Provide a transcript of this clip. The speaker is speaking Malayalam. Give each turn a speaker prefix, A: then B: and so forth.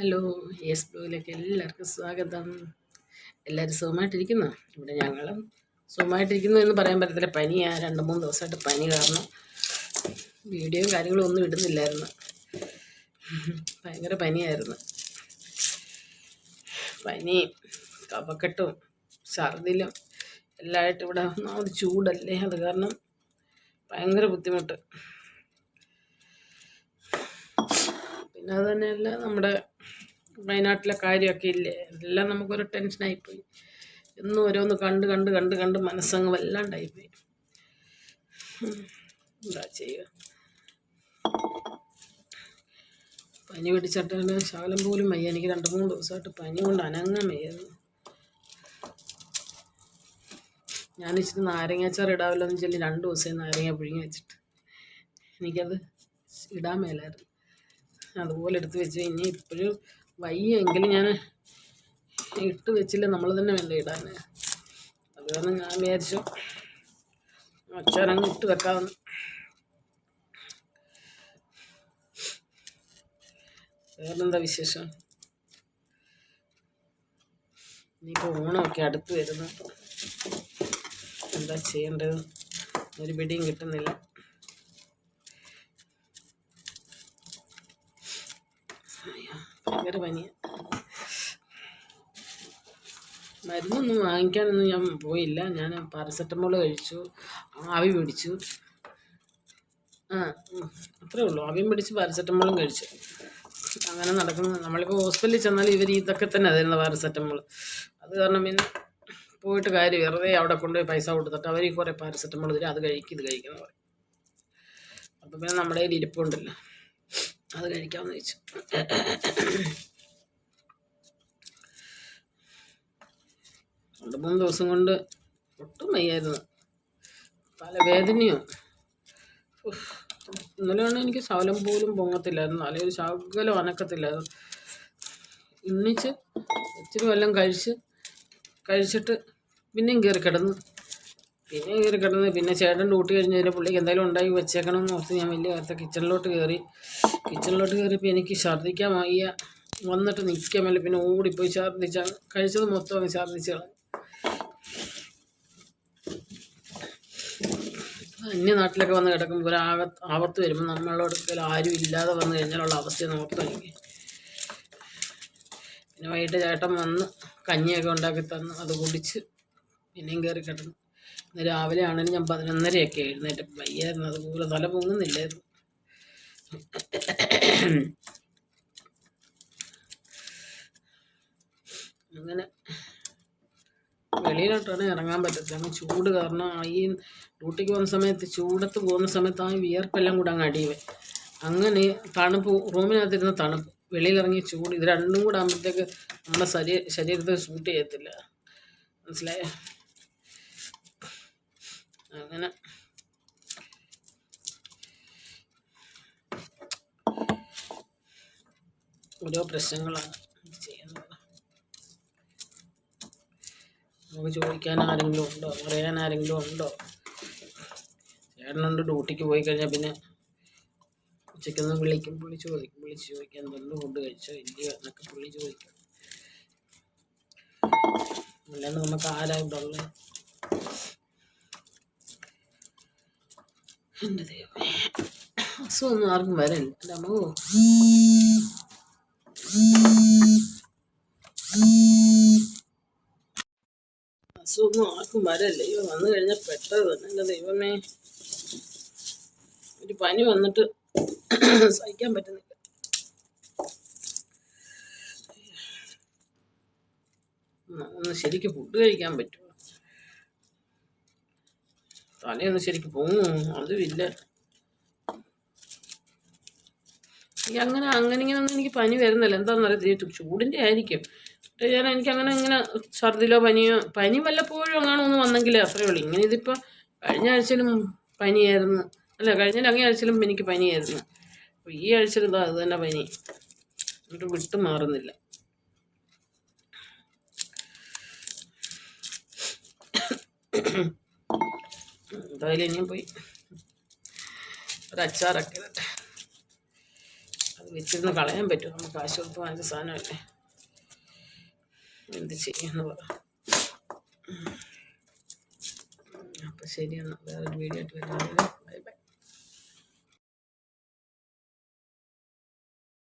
A: ഹലോ യെസ് ബ്ലോഗിലേക്ക് എല്ലാവർക്കും സ്വാഗതം. എല്ലാവരും സുഖമായിട്ടിരിക്കുന്നു? ഇവിടെ ഞങ്ങളും സുഖമായിട്ടിരിക്കുന്നു എന്ന് പറയാൻ പറ്റത്തില്ല. പനിയാ രണ്ട് മൂന്ന് ദിവസമായിട്ട് പനി കാരണം വീഡിയോയും കാര്യങ്ങളും ഒന്നും ഇടുന്നില്ലായിരുന്നു. ഭയങ്കര പനിയായിരുന്നു. പനി കഫക്കെട്ടും ഛർദിലും എല്ലായിട്ടും ഇവിടെ ഒന്നാമത് ചൂടല്ലേ? അത് കാരണം ഭയങ്കര ബുദ്ധിമുട്ട്. പിന്നെ അത് തന്നെയല്ല നമ്മുടെ വയനാട്ടിലെ കാര്യമൊക്കെ ഇല്ലേ? എല്ലാം നമുക്കൊരു ടെൻഷനായിപ്പോയി എന്നും ഓരോന്ന് കണ്ട് കണ്ട് കണ്ട് കണ്ട് മനസ്സങ്ങ് വല്ലാണ്ടായിപ്പോയി. എന്താ ചെയ്യുക? പനി പിടിച്ചിട്ടാണ് ശകലം പോലും വയ്യ. എനിക്ക് രണ്ട് മൂന്ന് ദിവസമായിട്ട് പനി കൊണ്ട് അനങ്ങാൻ വയ്യായിരുന്നു. ഞാൻ ഇച്ചിരി നാരങ്ങാച്ചാർ ഇടാമല്ലോ എന്ന് ചൊല്ലി രണ്ട് ദിവസമായി നാരങ്ങ പുഴുങ്ങി വെച്ചിട്ട്. എനിക്കത് ഇടാൻ മേലായിരുന്നു. അതുപോലെ എടുത്ത് വെച്ച് ഇനി ഇപ്പോഴും വയ്യെങ്കിലും ഞാൻ ഇട്ട് വെച്ചില്ല നമ്മൾ തന്നെ വേണ്ട ഇടാൻ അത് കാരണം ഞാൻ വിചാരിച്ചു അച്ചാറങ്ങ് ഇട്ട് വെക്കാമെന്ന്. വേറെന്താ വിശേഷം? ഇനിയിപ്പോൾ ഓണമൊക്കെ അടുത്ത് വരുന്നു. എന്താ ചെയ്യേണ്ടത്? ഒരു പിടിയും കിട്ടുന്നില്ല. ഭയങ്കര പനിയാണ് മരുന്നൊന്നും വാങ്ങിക്കാനൊന്നും ഞാൻ പോയില്ല. ഞാൻ പാരസെറ്റമോൾ കഴിച്ചു. ആവി പിടിച്ചു. ആ അത്രേ ഉള്ളൂ. ആവിയും പിടിച്ച് പാരസെറ്റമോളും കഴിച്ചു. അങ്ങനെ നടക്കുന്നു. നമ്മളിപ്പോൾ ഹോസ്പിറ്റലിൽ ചെന്നാൽ ഇവർ ഇതൊക്കെ തന്നെ അതായിരുന്നു പാരസെറ്റമോൾ അത് കാരണം പിന്നെ പോയിട്ട് കാര്യം വെറുതെ അവിടെ കൊണ്ടുപോയി പൈസ കൊടുത്തിട്ട് അവർ കുറേ പാരസെറ്റമോൾ തരും. അത് കഴിക്കും ഇത് കഴിക്കുന്ന അപ്പം പിന്നെ നമ്മുടെ കയ്യിൽ ഇരിപ്പുണ്ടല്ലോ. അത് കഴിക്കാമെന്ന് ചോദിച്ചു രണ്ട് മൂന്ന് ദിവസം കൊണ്ട് ഒട്ടും വയ്യായിരുന്നു. തലവേദനയോ. ഇന്നലെയാണ് എനിക്ക് ശകലം പോലും പൊങ്ങത്തില്ലായിരുന്നു അല്ലെങ്കിൽ ഒരു ശകലം അനക്കത്തില്ലായിരുന്നു. ഇന്നിച്ച് ഇച്ചിരി വല്ലതും കഴിച്ച് കഴിച്ചിട്ട് പിന്നെയും കയറി കിടന്നു. പിന്നെയും കയറി കിടന്ന്. പിന്നെ ചേട്ടൻ ഡ്യൂട്ടി കഴിഞ്ഞ് കഴിഞ്ഞാൽ പുള്ളിക്ക് എന്തായാലും ഉണ്ടാക്കി വെച്ചേക്കണം എന്ന് ഓർത്ത് ഞാൻ വലിയ നേരത്തെ കിച്ചണിലോട്ട് കയറി. കിച്ചണിലോട്ട് കയറിയപ്പോൾ എനിക്ക് ഛർദ്ദിക്കാൻ വയ്യ. വന്നിട്ട് നിൽക്കാൻ മേലെ പിന്നെ ഓടിപ്പോയി ഛർദ്ദിച്ചാണ് കഴിച്ചത് മൊത്തം അങ്ങ് ഛർദ്ദിച്ചാണ്. കളഞ്ഞു അന്യ നാട്ടിലൊക്കെ വന്ന് കിടക്കുമ്പോൾ ഒരു ആപത്ത് വരുമ്പോൾ നമ്മളോട് ആരും ഇല്ലാതെ വന്നു കഴിഞ്ഞാലുള്ള അവസ്ഥ നോർത്ത് എനിക്ക്. പിന്നെ വൈകിട്ട് ചേട്ടൻ വന്ന് കഞ്ഞിയൊക്കെ ഉണ്ടാക്കി തന്നു അത് കുടിച്ച് പിന്നെയും കയറി കിടന്നു. ഇന്ന് രാവിലെ ആണെങ്കിൽ ഞാൻ പതിനൊന്നരയൊക്കെ എഴുന്നേറ്റ്. വയ്യായിരുന്നു അതുപോലെ തല പൊങ്ങുന്നില്ലായിരുന്നു. അങ്ങനെ വെളിയിലോട്ടാണ് ഇറങ്ങാൻ പറ്റത്തില്ല. അങ്ങ് ചൂട് കാരണം ഈ ഡ്യൂട്ടിക്ക് പോകുന്ന സമയത്ത് ചൂടത്ത് പോകുന്ന സമയത്ത് ആ വിയർപ്പെല്ലാം കൂടെ അങ്ങ് അടിയുവേ. അങ്ങനെ തണുപ്പ് റൂമിനകത്തിരുന്ന തണുപ്പ്. വെളിയിലിറങ്ങി ചൂട്. ഇത് രണ്ടും കൂടെ ആകുമ്പോഴത്തേക്ക് നമ്മുടെ ശരീര ശരീരത്തെ സൂട്ട് ചെയ്യത്തില്ല. മനസ്സിലായോ? അങ്ങനെ. ഓരോ പ്രശ്നങ്ങളാണ് ചെയ്യുന്നത്. നമുക്ക് ചോദിക്കാൻ ആരെങ്കിലും ഉണ്ടോ? അറിയാൻ ആരെങ്കിലും ഉണ്ടോ? ചേട്ടനുണ്ട് ഡ്യൂട്ടിക്ക് പോയി കഴിഞ്ഞാൽ പിന്നെ ഉച്ചയ്ക്കൊന്ന് വിളിക്കും. പുള്ളി ചോദിക്കും. വിളിച്ച് ചോദിക്കാൻ എന്തെങ്കിലും ഫുഡ് കഴിച്ചോ? ഇല്ലയോ? എന്നൊക്കെ പുള്ളി ചോദിക്കും. അല്ലാണ്ട് നമുക്ക് ആരാ എന്റെ ദൈവമേ. അസുഖമൊന്നും ആർക്കും വരല്ല എന്റെ അമ്മോ അസുഖമൊന്നും ആർക്കും വരല്ല ഇവ വന്നു കഴിഞ്ഞാൽ പെട്ടത് തന്നെ എന്റെ ദൈവമേ. ഒരു പനി വന്നിട്ട് സഹിക്കാൻ പറ്റുന്നില്ല. ഒന്ന് ശരിക്ക് ഫുഡ് കഴിക്കാൻ പറ്റുമോ? തലയൊന്ന് ശരിക്ക് പോകും അതുമില്ല എനിക്ക് അങ്ങനെ അങ്ങനെ ഇങ്ങനെ ഒന്നും എനിക്ക് പനി വരുന്നില്ല. എന്താണെന്ന് ചൂടിന്റെ ആയിരിക്കും. ഞാൻ എനിക്ക് അങ്ങനെ ഇങ്ങനെ ഛർദിലോ പനിയോ പനി വല്ലപ്പോഴും അങ്ങനെ ഒന്ന് വന്നെങ്കിലേ അത്രയേ ഉള്ളൂ. ഇങ്ങനെ ഇതിപ്പോൾ കഴിഞ്ഞ ആഴ്ചയിലും പനിയായിരുന്നു. അല്ല കഴിഞ്ഞ അങ്ങേ ആഴ്ചയിലും എനിക്ക് പനിയായിരുന്നു. അപ്പോൾ ഈ ആഴ്ചയിൽ ഇതാ അത് തന്നെ പനി. എന്നിട്ട് വിട്ടു മാറുന്നില്ല. എന്തായാലും ഇനിയും പോയി. ഒരു അച്ചാറൊക്കെ അത് വെച്ചിരുന്ന് കളയാൻ പറ്റും നമുക്ക് കൊടുത്ത് വാങ്ങിച്ച സാധനമല്ലേ? എന്ത് ചെയ്യുമെന്ന് പറ. അപ്പം ശരിയെന്നാൽ വേറൊരു വീഡിയോ ആയിട്ട് വരുന്നത്